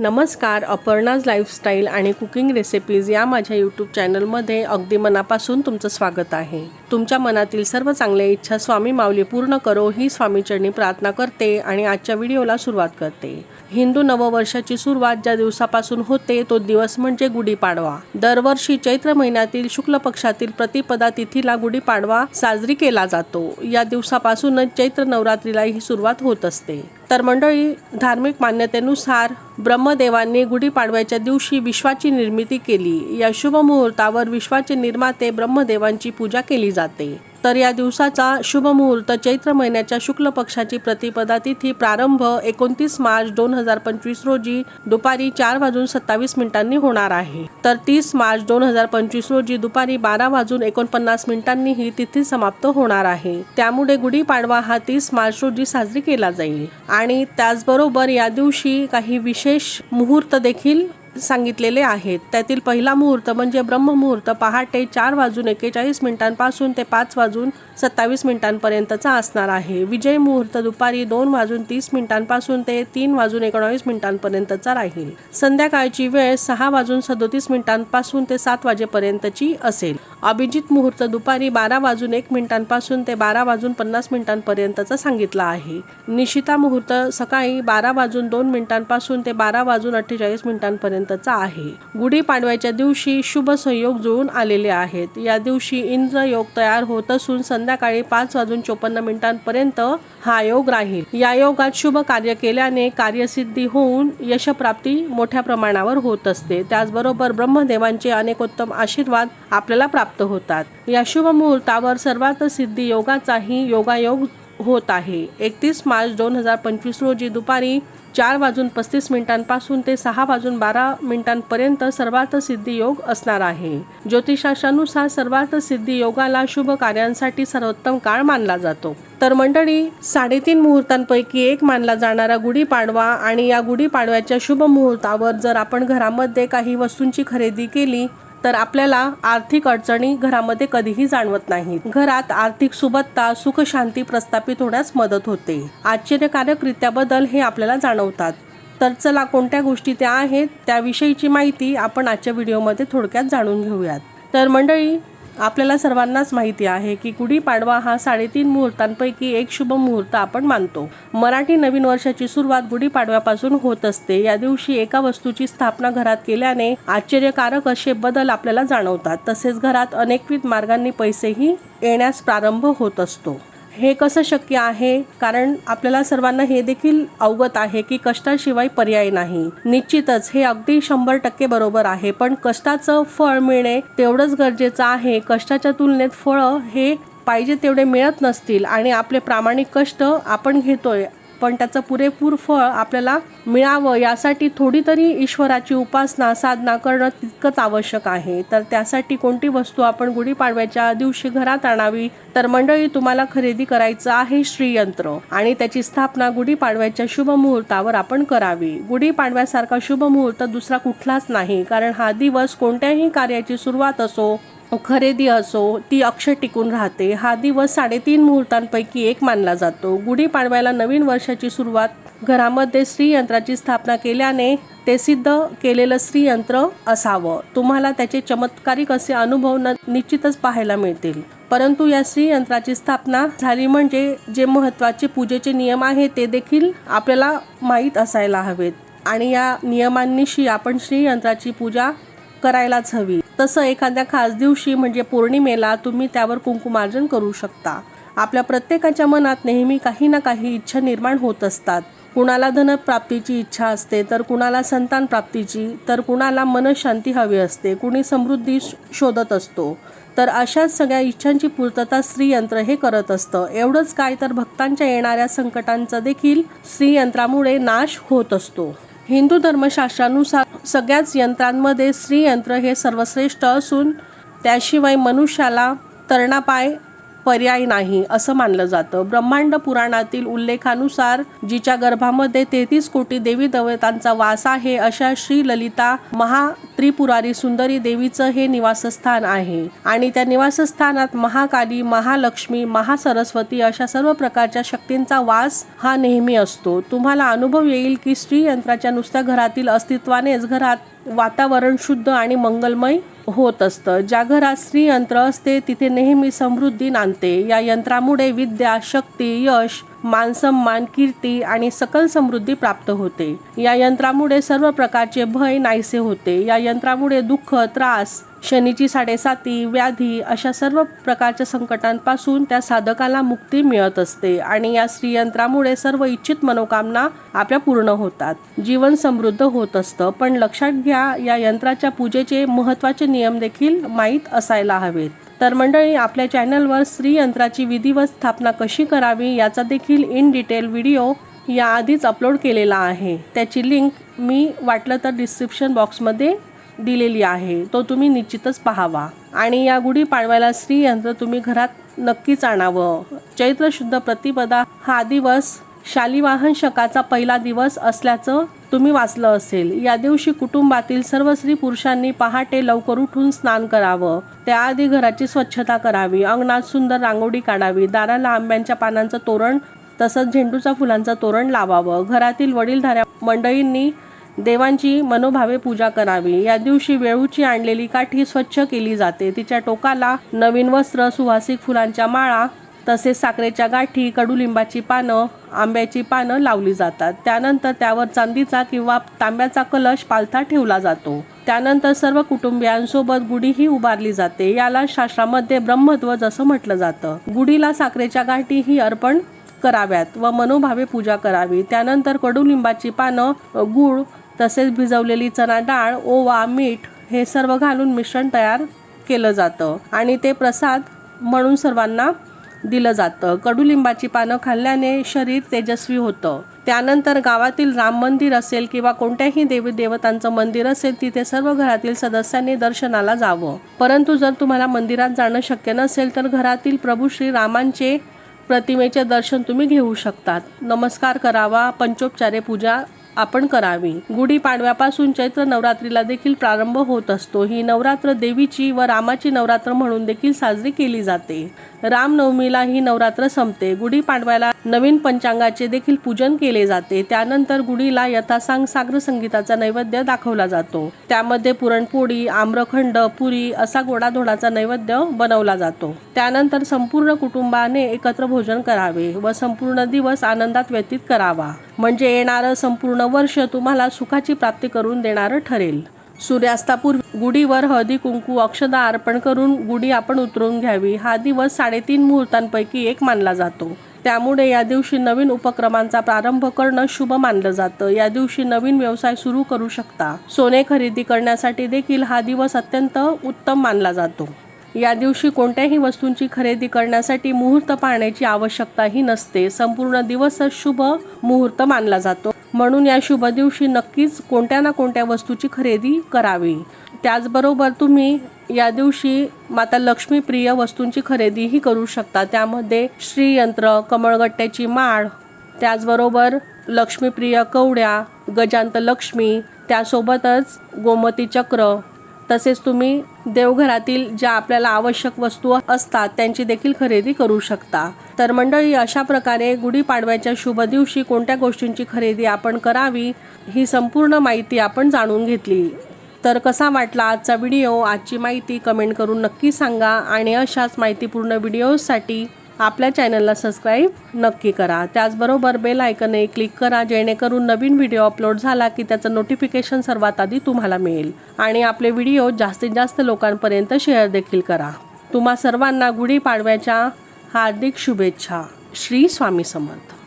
नमस्कार अपर्णाज लाईफस्टाईल आणि cooking recipes या माझ्या यूट्यूब चॅनलमध्ये अगदी मनापासून तुमचं स्वागत आहे. तुमच्या मनातील सर्व चांगल्या इच्छा स्वामी माऊली पूर्ण करो ही स्वामीचरणी प्रार्थना करते आणि आजच्या व्हिडिओला सुरुवात करते. हिंदू नववर्षाची सुरुवात ज्या दिवसापासून होते तो दिवस म्हणजे गुढीपाडवा दरवर्षी चैत्र महिन्यातील शुक्ल पक्षातील प्रतिपदा तिथीला गुढीपाडवा साजरी केला जातो. या दिवसापासूनच चैत्र नवरात्रीला ही सुरुवात होत असते. तर मंडळी धार्मिक मान्यतेनुसार ब्रह्मदेवांनी गुढीपाडव्याच्या दिवशी विश्वाची निर्मिती केली. या शुभमुहूर्तावर विश्वाचे निर्माते ब्रह्मदेवांची पूजा केली जाते. तर या दिवसाचा शुभमुहूर्त चैत्र महिन्याच्या शुक्ल पक्षाची प्रतिपदा तिथी प्रारंभ एकोणतीस मार्च दोन हजार पंचवीस रोजी दुपारी चार वाजून सत्तावीस मिनिटांनी होणार आहे. तर तीस मार्च दोन हजार पंचवीस रोजी दुपारी बारा वाजून एकोणपन्नास मिनिटांनी ही तिथी समाप्त होणार आहे. त्यामुळे गुढीपाडवा हा तीस मार्च रोजी साजरी केला जाईल. आणि त्याचबरोबर या दिवशी काही विशेष मुहूर्त देखील सांगितलेले आहेत. त्यातील पहिला मुहूर्त म्हणजे ब्रह्ममुहूर्त. पहाटे चार वाजून एकेचाळीस मिनिटांपासून ते पाच वाजून सत्तावीस मिनिटांपर्यंतचा असणार आहे. विजय मुहूर्त दुपारी दोन वाजून तीस मिनिटांपासून ते तीन वाजून एकोणावीस मिनिटांपर्यंतचा राहील. संध्याकाळची वेळ सहा वाजून सदोतीस मिनिटांपासून ते सात वाजेपर्यंतची असेल. अभिजित मुहूर्त दुपारी बारा वाजून एक मिनिटांपासून ते बारा वाजून पन्नास मिनिटांपर्यंतचा सांगितला आहे. निशिता मुहूर्त सकाळी बारा वाजून दोन मिनिटांपासून ते बारा वाजून अठ्ठेचाळीस पर्यंतचा आहे. गुढीपाडव्याच्या दिवशी शुभ संयोग जुळून आलेले आहेत. या दिवशी इंद्र योग तयार होत असून संध्याकाळी पाच वाजून चोपन्न मिनिटांपर्यंत हा योग राहील. या योगात शुभ कार्य केल्याने कार्यसिद्धी होऊन यशप्राप्ती मोठ्या प्रमाणावर होत असते. त्याचबरोबर ब्रह्मदेवांचे अनेकोत्तम आशीर्वाद आपल्याला प्राप्त होतात. या शुभ मुहूर्तावर सर्वात सिद्धी योगाचाही योगायोग होत आहे. एकतीस मार्च दोन हजार पंचवीस रोजी दुपारी चार वाजून पस्तीस मिनिटांपासून ते सहा वाजून बारा मिनिटांपर्यंत सर्वार्थ सिद्धी योग असणार आहे. ज्योतिषाशानुसार सर्वार्थ सिद्धी योगाला शुभ कार्यांसाठी सर्वोत्तम काळ मानला जातो. तर मंडळी साडेतीन मुहूर्तांपैकी एक मानला जाणारा गुढीपाडवा आणि या गुढीपाडव्याच्या शुभ मुहूर्तावर जर आपण घरामध्ये काही वस्तूंची खरेदी केली तर आपल्याला आर्थिक अडचणी घरामध्ये कधीही जाणवत नाहीत. घरात आर्थिक सुबत्ता सुख शांती प्रस्थापित होण्यास मदत होते. आश्चर्यकारकरित्या बदल हे आपल्याला जाणवतात. तर चला कोणत्या गोष्टी त्या आहेत त्याविषयीची माहिती आपण आजच्या व्हिडिओमध्ये थोडक्यात जाणून घेऊयात. तर मंडळी आपल्याला सर्वांनाच माहिती आहे की गुढीपाडवा हा साडेतीन मुहूर्तांपैकी एक शुभ मुहूर्त आपण मानतो. मराठी नवीन वर्षाची सुरुवात गुढीपाडव्यापासून होत असते. या दिवशी एका वस्तूची स्थापना घरात केल्याने आश्चर्यकारक असे बदल आपल्याला जाणवतात. तसेच घरात अनेकविध मार्गांनी पैसेही येण्यास प्रारंभ होत असतो. हे कसं शक्य आहे? कारण आपल्याला सर्वांना हे देखील अवगत आहे की कष्टाशिवाय पर्याय नाही. निश्चितच हे अगदी शंभर टक्के बरोबर आहे पण कष्टाचं फळ मिळणे तेवढंच गरजेचं आहे. कष्टाच्या तुलनेत फळं हे पाहिजे तेवढे मिळत नसतील आणि आपले प्रामाणिक कष्ट आपण घेतोय पण त्याचं पुरेपूर फळ आपल्याला मिळावं यासाठी थोडी तरी ईश्वराची उपासना साधना करणं तितकंच आवश्यक आहे. तर त्यासाठी कोणती वस्तू आपण गुढीपाडव्याच्या दिवशी घरात आणावी? तर मंडळी तुम्हाला खरेदी करायचं आहे श्रीयंत्र आणि त्याची स्थापना गुढीपाडव्याच्या शुभ मुहूर्तावर आपण करावी. गुढीपाडव्यासारखा शुभ मुहूर्त दुसरा कुठलाच नाही कारण हा दिवस कोणत्याही कार्याची सुरुवात असो खरेदी असो ती अक्षय टिकून राहते. हा दिवस साडेतीन मुहूर्तांपैकी एक मानला जातो. गुढीपाडव्याला नवीन वर्षाची सुरुवात घरामध्ये श्रीयंत्राची स्थापना केल्याने ते सिद्ध केलेलं श्रीयंत्र असावं. तुम्हाला त्याचे चमत्कारिक असे अनुभव न निश्चितच पाहायला मिळतील. परंतु या श्रीयंत्राची स्थापना झाली म्हणजे जे महत्त्वाचे पूजेचे नियम आहेत ते देखील आपल्याला माहीत असायला हवेत. आणि या नियमांनीशी आपण श्रीयंत्राची पूजा करायलाच हवी. तसं एखाद्या खास दिवशी म्हणजे पौर्णिमेला तुम्ही त्यावर कुंकुमार्जन करू शकता. आपल्या प्रत्येकाच्या मनात नेहमी काही ना काही इच्छा निर्माण होत असतात. कुणाला धनप्राप्तीची इच्छा असते तर कुणाला संतान प्राप्तीची तर कुणाला मनशांती हवी असते कुणी समृद्धी शोधत असतो. तर अशाच सगळ्या इच्छांची पूर्तता श्रीयंत्र हे करत असतं. एवढंच काय तर भक्तांच्या येणाऱ्या संकटांचा देखील श्रीयंत्रामुळे नाश होत असतो. हिंदू धर्मशास्त्रानुसार सगळ्याच यंत्रांमध्ये श्रीयंत्र हे सर्वश्रेष्ठ असून त्याशिवाय मनुष्याला तरणापाय पर्याय नाही असं मानलं जातं. ब्रह्मांड पुराणातील उल्लेखानुसार जिच्या गर्भामध्ये तेहतीस कोटी देवी देवतांचा वास आहे अशा श्री ललिता महा त्रिपुरारी सुंदरी देवीचं हे निवासस्थान आहे. आणि त्या निवासस्थानात महाकाली महालक्ष्मी महासरस्वती अशा सर्व प्रकारच्या शक्तींचा वास हा नेहमी असतो. तुम्हाला अनुभव येईल की स्त्री यंत्राच्या नुसत्या घरातील अस्तित्वानेच घरात वातावरण शुद्ध आणि मंगलमय होत असतं. ज्या घरात स्त्री यंत्र असते तिथे नेहमी समृद्धी नांदते. या यंत्रामुळे विद्या शक्ती यश मानसन्मान कीर्ती आणि सकल समृद्धी प्राप्त होते. या यंत्रामुळे सर्व प्रकारचे भय नाहीसे होते. या यंत्रामुळे दुःख त्रास शनीची साडेसाती व्याधी अशा सर्व प्रकारच्या संकटांपासून त्या साधकाला मुक्ती मिळत असते आणि या श्रीयंत्रामुळे सर्व इच्छित मनोकामना आपल्या पूर्ण होतात. जीवन समृद्ध होत असतं पण लक्षात घ्या या यंत्राच्या पूजेचे महत्त्वाचे नियम देखील माहीत असायला हवेत. तर मंडळी आपल्या चॅनलवर स्त्री यंत्राची विधिवत स्थापना कशी करावी याचा देखील इन डिटेल व्हिडिओ याआधीच अपलोड केलेला आहे. त्याची लिंक मी वाटलं तर डिस्क्रिप्शन बॉक्समध्ये दिलेली आहे तो तुम्ही निश्चितच पाहावा. आणि या गुढी पाडव्याला स्त्री यंत्र तुम्ही घरात नक्कीच आणावं. चैत्र शुद्ध प्रतिपदा हा दिवस शालिवाहन शकाचा पहिला दिवस असल्याचं तुम्ही वाचलं असेल. या दिवशी कुटुंबातील सर्व स्त्री पुरुषांनी पहाटे लवकर उठून स्नान करावं. त्याआधी घराची स्वच्छता करावी. अंगणात सुंदर रांगोळी काढावी. दाराला आंब्यांच्या पानांचं तोरण तसंच झेंडूच्या फुलांचं तोरण लावावं. घरातील वडीलधाऱ्या मंडळींनी देवांची मनोभावे पूजा करावी. या दिवशी वेळूची आणलेली काठी स्वच्छ केली जाते. तिच्या टोकाला नवीन वस्त्र सुवासिक फुलांच्या माळा तसेच साखरेच्या गाठी कडुलिंबाची पानं आंब्याची पानं लावली जातात. त्यानंतर त्यावर चांदीचा किंवा तांब्याचा कलश पालथा ठेवला जातो. त्यानंतर सर्व कुटुंबियांसोबत गुढीही उभारली जाते. याला शास्त्रामध्ये ब्रह्मध्वज असं म्हटलं जातं. गुढीला साखरेच्या गाठी ही अर्पण कराव्यात व मनोभावे पूजा करावी. त्यानंतर कडुलिंबाची पानं गूळ तसेच भिजवलेली चणा डाळ ओवा मीठ हे सर्व घालून मिश्रण तयार केलं जातं आणि ते प्रसाद म्हणून सर्वांना दिलं जातं. कडुलिंबाची पानं खाल्ल्याने शरीर तेजस्वी होतं. त्यानंतर गावातील राम मंदिर असेल किंवा कोणत्याही देवी देवतांचं मंदिर असेल तिथे सर्व घरातील सदस्यांनी दर्शनाला जावं. परंतु जर तुम्हाला मंदिरात जाणं शक्य नसेल तर घरातील प्रभू श्री रामांचे प्रतिमेचे दर्शन तुम्ही घेऊ शकतात. नमस्कार करावा पंचोपचारे पूजा. आपण करावी. गुढीपाडव्यापासून चैत्र नवरात्रीला देखील प्रारंभ होत असतो. ही नवरात्र देवीची व रामाची नवरात्र म्हणून देखील साजरी केली जाते. रामनवमीला ही नवरात्र संपते. गुढीपाडव्याला नवीन पंचांगाचे देखील पूजन केले जाते. त्यानंतर गुढीला यथासांग सागर संगीताचा नैवेद्य दाखवला जातो. त्यामध्ये पुरणपोळी आम्रखंड पुरी असा गोडाधोडाचा नैवेद्य बनवला जातो. त्यानंतर संपूर्ण कुटुंबाने एकत्र भोजन करावे व संपूर्ण दिवस आनंदात व्यतीत करावा. म्हणजे येणारं संपूर्ण वर्ष तुम्हाला सुखाची प्राप्ती करून देणारं ठरेल. सूर्यास्तापूर्वी गुढीवर हळदी कुंकू अक्षदा अर्पण करून गुढी आपण उतरून घ्यावी. हा दिवस साडेतीन मुहूर्तांपैकी एक मानला जातो. त्यामुळे या दिवशी नवीन उपक्रमांचा प्रारंभ करणं शुभ मानलं जातं. या दिवशी नवीन व्यवसाय सुरू करू शकता. सोने खरेदी करण्यासाठी देखील हा दिवस अत्यंत उत्तम मानला जातो. या दिवशी कोणत्याही वस्तूंची खरेदी करण्यासाठी मुहूर्त पाहण्याची आवश्यकताही नसते. संपूर्ण दिवसच शुभ मुहूर्त मानला जातो. म्हणून या शुभ दिवशी नक्कीच कोणत्या ना कोणत्या वस्तूची खरेदी करावी. त्याचबरोबर तुम्ही या दिवशी माता लक्ष्मीप्रिय वस्तूंची खरेदीही करू शकता. त्यामध्ये श्रीयंत्र कमळगट्ट्याची माळ त्याचबरोबर लक्ष्मीप्रिय कवड्या गजांत लक्ष्मी त्यासोबतच गोमती चक्र तसेच तुम्ही देवघरातील ज्या आपल्याला आवश्यक वस्तू असतात त्यांची देखील खरेदी करू शकता. तर मंडळी अशा प्रकारे गुढीपाडव्याच्या शुभ दिवशी कोणत्या गोष्टींची खरेदी आपण करावी ही संपूर्ण माहिती आपण जाणून घेतली. तर कसा वाटला आजचा व्हिडिओ? आजची माहिती कमेंट करून नक्की सांगा आणि अशाच माहितीपूर्ण व्हिडिओजसाठी आपल्या चॅनलला सबस्क्राईब नक्की करा. त्याचबरोबर बेल आयकनही क्लिक करा जेणेकरून नवीन व्हिडिओ अपलोड झाला की त्याचं नोटिफिकेशन सर्वात आधी तुम्हाला मिळेल. आणि आपले व्हिडिओ जास्तीत जास्त लोकांपर्यंत शेअर देखील करा. तुम्हा सर्वांना गुढीपाडव्याच्या हार्दिक शुभेच्छा. श्री स्वामी समर्थ.